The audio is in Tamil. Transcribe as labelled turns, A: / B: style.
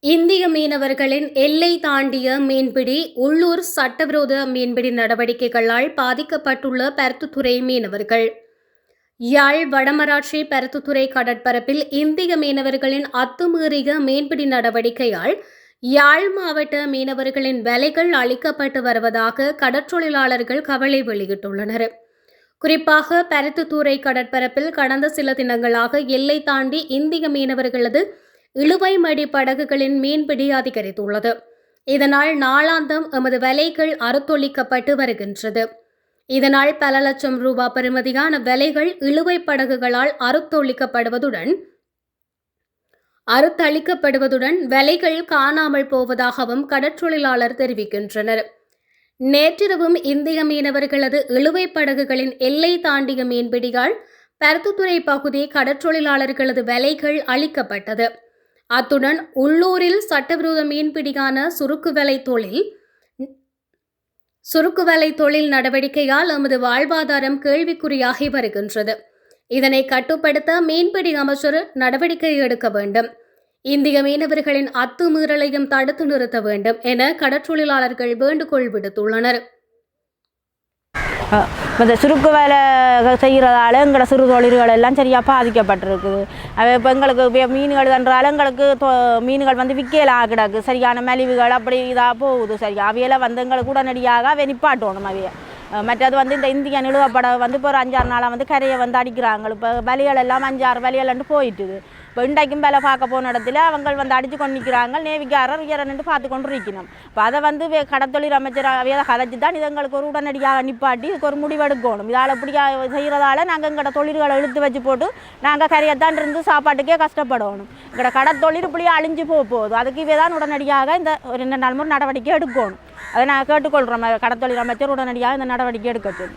A: இந்திய மீனவர்களின் எல்லை தாண்டிய மீன்பிடி உள்ளூர் சட்டவிரோத மீன்பிடி நடவடிக்கைகளால் பாதிக்கப்பட்டுள்ள பருத்துத்துறை மீனவர்கள். யாழ் வடமராட்சி பருத்துத்துறை கடற்பரப்பில் இந்திய மீனவர்களின் அத்துமீறிய மீன்பிடி நடவடிக்கையால் யாழ் மாவட்ட மீனவர்களின் விலைகள் அளிக்கப்பட்டு வருவதாக கடற்றொழிலாளர்கள் கவலை வெளியிட்டுள்ளனர். குறிப்பாக பருத்துத்துறை கடற்பரப்பில் கடந்த சில தினங்களாக எல்லை தாண்டி இந்திய மீனவர்களது இழுவை மடி படகுகளின் மீன்பிடி அதிகரித்துள்ளது. இதனால் நாளாந்தம் எமது விலைகள் அறுத்தொழிக்கப்பட்டு வருகின்றது. இதனால் பல லட்சம் ரூபாய் பெறுமதியான விலைகள் இழுவை படகுகளால் அறுத்தொழிக்கப்படுவதுடன் அறுத்தளிக்கப்படுவதுடன் விலைகள் காணாமல் போவதாகவும் கடற்றொழிலாளர் தெரிவிக்கின்றனர். நேற்றிரவும் இந்திய மீனவர்களது இழுவை படகுகளின் எல்லை தாண்டிய மீன்பிடியால் பருத்துத்துறை பகுதி கடற்றொழிலாளர்களது விலைகள் அளிக்கப்பட்டது அத்துடன் உள்ளூரில் சட்டவிரோத மீன்பிடியான சுருக்கு வேலை தொழில் சுருக்கு வேலை தொழில் நடவடிக்கையால் எமது வாழ்வாதாரம் கேள்விக்குறியாகி வருகின்றது. இதனை கட்டுப்படுத்த மீன்பிடி அமைச்சர் நடவடிக்கை எடுக்க வேண்டும். இந்திய மீனவர்களின் அத்துமீறலையும் தடுத்து நிறுத்த வேண்டும் என கடற்றொழிலாளர்கள் வேண்டுகோள் விடுத்துள்ளனர்.
B: இந்த சுருக்கு வேலை செய்கிறதால எங்களோட சிறு தொழில்கள் எல்லாம் சரியாக பாதிக்கப்பட்டிருக்குது. அது இப்போ எங்களுக்கு இப்போ மீன்கள் தன்றால எங்களுக்கு மீன்கள் வந்து விற்கலாம் கிடக்கு. சரியான மலிவுகள் அப்படி இதாக போகுது. சரியா அவையெல்லாம் வந்து எங்களுக்கு உடனடியாக அவை நிப்பாட்டணும் அவைய. மற்றது வந்து இந்த இந்திய நிலுவப்பட வந்து இப்போ ஒரு அஞ்சாறு நாளாக வந்து கரையை வந்து அடிக்கிறாங்க. இப்போ வலிகள் எல்லாம் அஞ்சாறு வலிகள்ன்ட்டு போயிட்டுது. இப்போ இன்றைக்கும் வேலை பார்க்க போன இடத்துல அவங்க வந்து அடித்து கொண்டு நிற்கிறாங்க நேவிக்காரர் உயரன்ட்டு பார்த்து கொண்டு இருக்கணும் இப்போ அதை வந்து வே- கடத்தொழில் அமைச்சர் அவையை கதைச்சு தான் இது எங்களுக்கு ஒரு உடனடியாக நிப்பாட்டி இதுக்கு ஒரு முடிவெடுக்கணும். இதால் இப்படி செய்கிறதால நாங்கள் எங்களோட தொழில்களை இழுத்து வச்சு போட்டு நாங்கள் கரையத்தான் இருந்து சாப்பாட்டுக்கே கஷ்டப்படணும். எங்களோட கடத்தொழில் இப்படியே அழிஞ்சு போக போகுது. அதுக்கு இவே தான் உடனடியாக இந்த ஒரு ரெண்டு நாள் முறை நடவடிக்கை எடுக்கணும். அதை நாங்கள் கேட்டுக்கொள்கிறோம் கடத்தொழில் அமைச்சர் உடனடியாக இந்த நடவடிக்கை எடுக்க சொல்லி